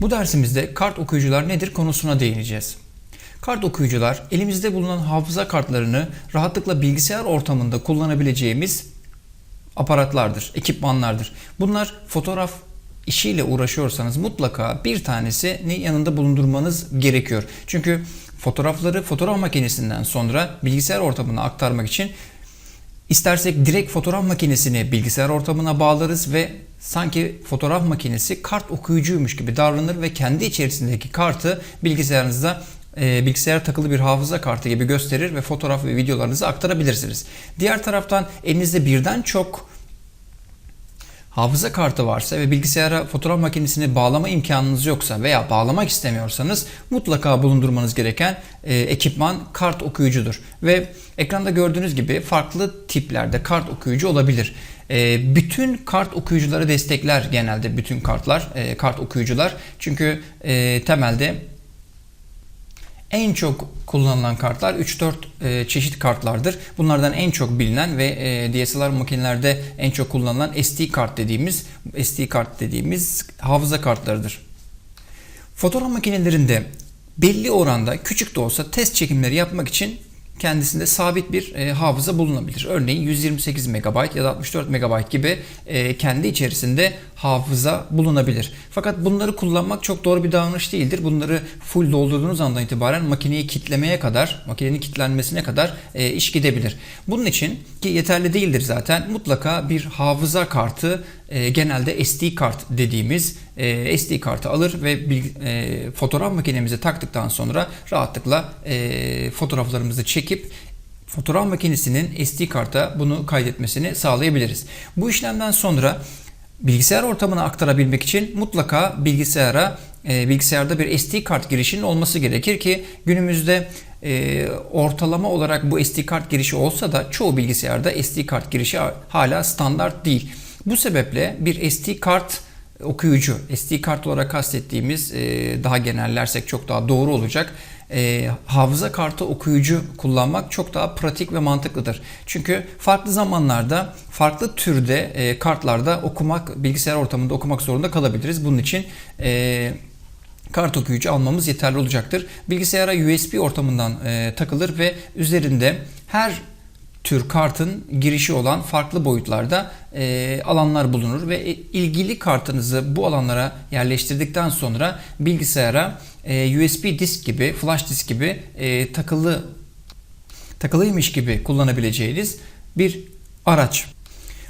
Bu dersimizde kart okuyucular nedir konusuna değineceğiz. Kart okuyucular elimizde bulunan hafıza kartlarını rahatlıkla bilgisayar ortamında kullanabileceğimiz aparatlardır, ekipmanlardır. Bunlar fotoğraf işiyle uğraşıyorsanız mutlaka bir tanesini yanında bulundurmanız gerekiyor. Çünkü fotoğrafları fotoğraf makinesinden sonra bilgisayar ortamına aktarmak için istersek direkt fotoğraf makinesini bilgisayar ortamına bağlarız ve sanki fotoğraf makinesi kart okuyucuymuş gibi davranır ve kendi içerisindeki kartı bilgisayarınızda e, bilgisayar takılı bir hafıza kartı gibi gösterir ve fotoğraf ve videolarınızı aktarabilirsiniz. Diğer taraftan elinizde birden çok hafıza kartı varsa ve bilgisayara fotoğraf makinesini bağlama imkanınız yoksa veya bağlamak istemiyorsanız mutlaka bulundurmanız gereken e, ekipman kart okuyucudur. Ve ekranda gördüğünüz gibi farklı tiplerde kart okuyucu olabilir. E, bütün kart okuyucuları destekler genelde bütün kartlar, e, kart okuyucular. Çünkü temelde en çok kullanılan kartlar 3-4 e, çeşit kartlardır. Bunlardan en çok bilinen ve e, DSLR makinelerde en çok kullanılan SD kart dediğimiz SD kart dediğimiz hafıza kartlarıdır. Fotoğraf makinelerinde belli oranda küçük de olsa test çekimleri yapmak için kendisinde sabit bir e, hafıza bulunabilir. Örneğin 128 MB ya da 64 MB gibi e, kendi içerisinde hafıza bulunabilir. Fakat bunları kullanmak çok doğru bir davranış değildir. Bunları full doldurduğunuz andan itibaren makineyi kitlemeye kadar, makinenin kitlenmesine kadar e, iş gidebilir. Bunun için ki yeterli değildir zaten mutlaka bir hafıza kartı e, genelde SD kart dediğimiz e, SD kartı alır ve bir, e, fotoğraf makinemize taktıktan sonra rahatlıkla e, fotoğraflarımızı çekip fotoğraf makinesinin SD karta bunu kaydetmesini sağlayabiliriz. Bu işlemden sonra bilgisayar ortamına aktarabilmek için mutlaka bilgisayara e, bilgisayarda bir SD kart girişinin olması gerekir ki günümüzde e, ortalama olarak bu SD kart girişi olsa da çoğu bilgisayarda SD kart girişi hala standart değil. Bu sebeple bir SD kart okuyucu, SD kart olarak kastettiğimiz e, daha genellersek çok daha doğru olacak. E, hafıza kartı okuyucu kullanmak çok daha pratik ve mantıklıdır. Çünkü farklı zamanlarda farklı türde e, kartlarda okumak, bilgisayar ortamında okumak zorunda kalabiliriz. Bunun için e, kart okuyucu almamız yeterli olacaktır. Bilgisayara USB ortamından e, takılır ve üzerinde her tür kartın girişi olan farklı boyutlarda e, alanlar bulunur ve ilgili kartınızı bu alanlara yerleştirdikten sonra bilgisayara e, USB disk gibi, flash disk gibi e, takılı takılıymış gibi kullanabileceğiniz bir araç.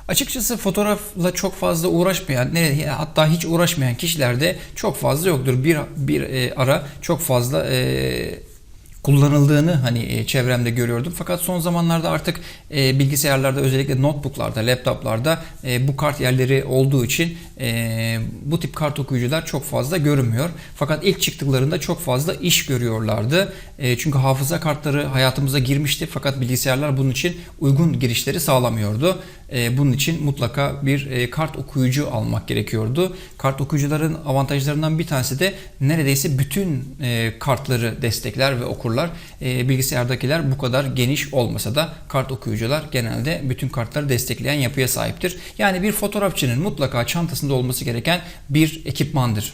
Açıkçası fotoğrafla çok fazla uğraşmayan, hatta hiç uğraşmayan kişilerde çok fazla yoktur. Bir bir e, ara çok fazla e, kullanıldığını hani e, çevremde görüyordum. Fakat son zamanlarda artık e, bilgisayarlarda özellikle notebooklarda, laptoplarda e, bu kart yerleri olduğu için bu tip kart okuyucular çok fazla görünmüyor. Fakat ilk çıktıklarında çok fazla iş görüyorlardı. Çünkü hafıza kartları hayatımıza girmişti fakat bilgisayarlar bunun için uygun girişleri sağlamıyordu. Bunun için mutlaka bir kart okuyucu almak gerekiyordu. Kart okuyucuların avantajlarından bir tanesi de neredeyse bütün kartları destekler ve okurlar. E, bilgisayardakiler bu kadar geniş olmasa da kart okuyucular genelde bütün kartları destekleyen yapıya sahiptir. Yani bir fotoğrafçının mutlaka çantasında olması gereken bir ekipmandır.